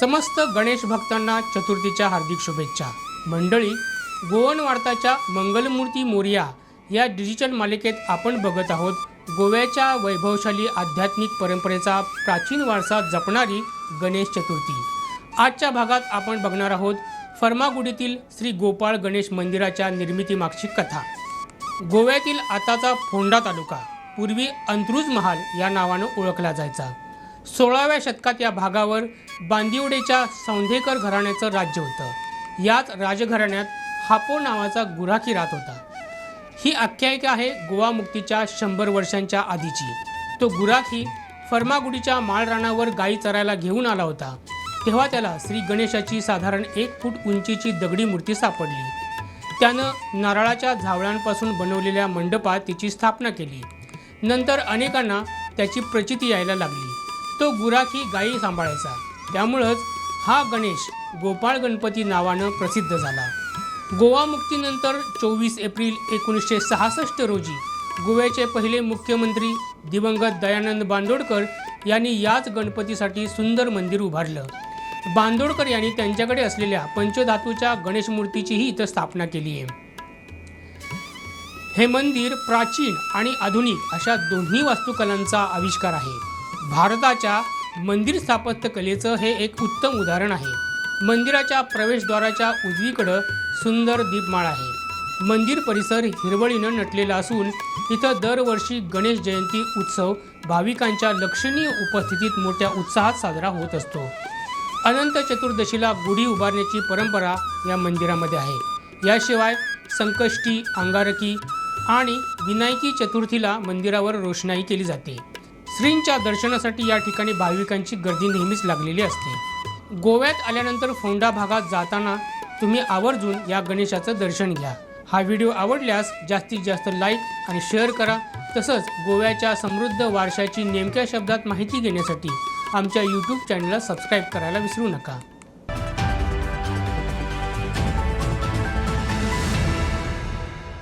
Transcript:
समस्त गणेश भक्तांना चतुर्थीच्या हार्दिक शुभेच्छा. मंडळी गोवन वार्ताच्या मंगलमूर्ती मोरिया या डिजिटल मालिकेत आपण बघत आहोत गोव्याच्या वैभवशाली आध्यात्मिक परंपरेचा प्राचीन वारसा जपणारी गणेश चतुर्थी. आजच्या भागात आपण बघणार आहोत फर्मागुडीतील श्री गोपाळ गणेश मंदिराच्या निर्मितीमागची कथा. गोव्यातील आताचा फोंडा तालुका पूर्वी अंत्रुज महाल या नावानं ओळखला जायचा. सोळाव्या शतकात या भागावर बांदिवडेच्या सौंधेकर घराण्याचं राज्य होतं. याच राजघराण्यात हापो नावाचा गुराखी राहत होता. ही आख्यायिका आहे गोवा मुक्तीच्या शंभर वर्षांच्या आधीची. तो गुराखी फर्मागुडीच्या माळरानावर गायी चरायला घेऊन आला होता. तेव्हा त्याला श्री गणेशाची साधारण एक फूट उंचीची दगडी मूर्ती सापडली. त्यानं नारळाच्या झावळांपासून बनवलेल्या मंडपात तिची स्थापना केली. नंतर अनेकांना त्याची प्रचिती यायला लागली. तो गुराखी गायी सांभाळायचा. त्यामुळंच हा गणेश गोपाळ गणपती नावानं प्रसिद्ध झाला. गोवा मुक्तीनंतर चोवीस एप्रिल एकोणीसशे सहासष्ट रोजी गोव्याचे पहिले मुख्यमंत्री दिवंगत दयानंद बांदोडकर यांनी याच गणपतीसाठी सुंदर मंदिर उभारलं. बांदोडकर यांनी त्यांच्याकडे असलेल्या पंचधातूच्या गणेश मूर्तीचीही इथं स्थापना केली आहे. हे मंदिर प्राचीन आणि आधुनिक अशा दोन्ही वास्तुकलांचा आविष्कार आहे. भारताच्या मंदिर स्थापत्य कलेचं हे एक उत्तम उदाहरण आहे. मंदिराच्या प्रवेशद्वाराच्या उजवीकडं सुंदर दीपमाळ आहे. मंदिर परिसर हिरवळीनं नटलेला असून इथं दरवर्षी गणेश जयंती उत्सव भाविकांच्या लक्षणीय उपस्थितीत मोठ्या उत्साहात साजरा होत असतो. अनंत चतुर्दशीला गुढी उभारण्याची परंपरा या मंदिरामध्ये आहे. याशिवाय संकष्टी अंगारकी आणि विनायकी चतुर्थीला मंदिरावर रोषणाई केली जाते. श्रींच्या दर्शनासाठी या ठिकाणी भाविकांची गर्दी नेहमीच लागलेली असते. गोव्यात आल्यानंतर फोंडा भागात जाताना तुम्ही आवर्जून या गणेशाचं दर्शन घ्या. हा व्हिडिओ आवडल्यास जास्तीत जास्त लाईक आणि शेअर करा. तसंच गोव्याच्या समृद्ध वारशाची नेमक्या शब्दात माहिती घेण्यासाठी आमच्या यूट्यूब चॅनलला सबस्क्राईब करायला विसरू नका.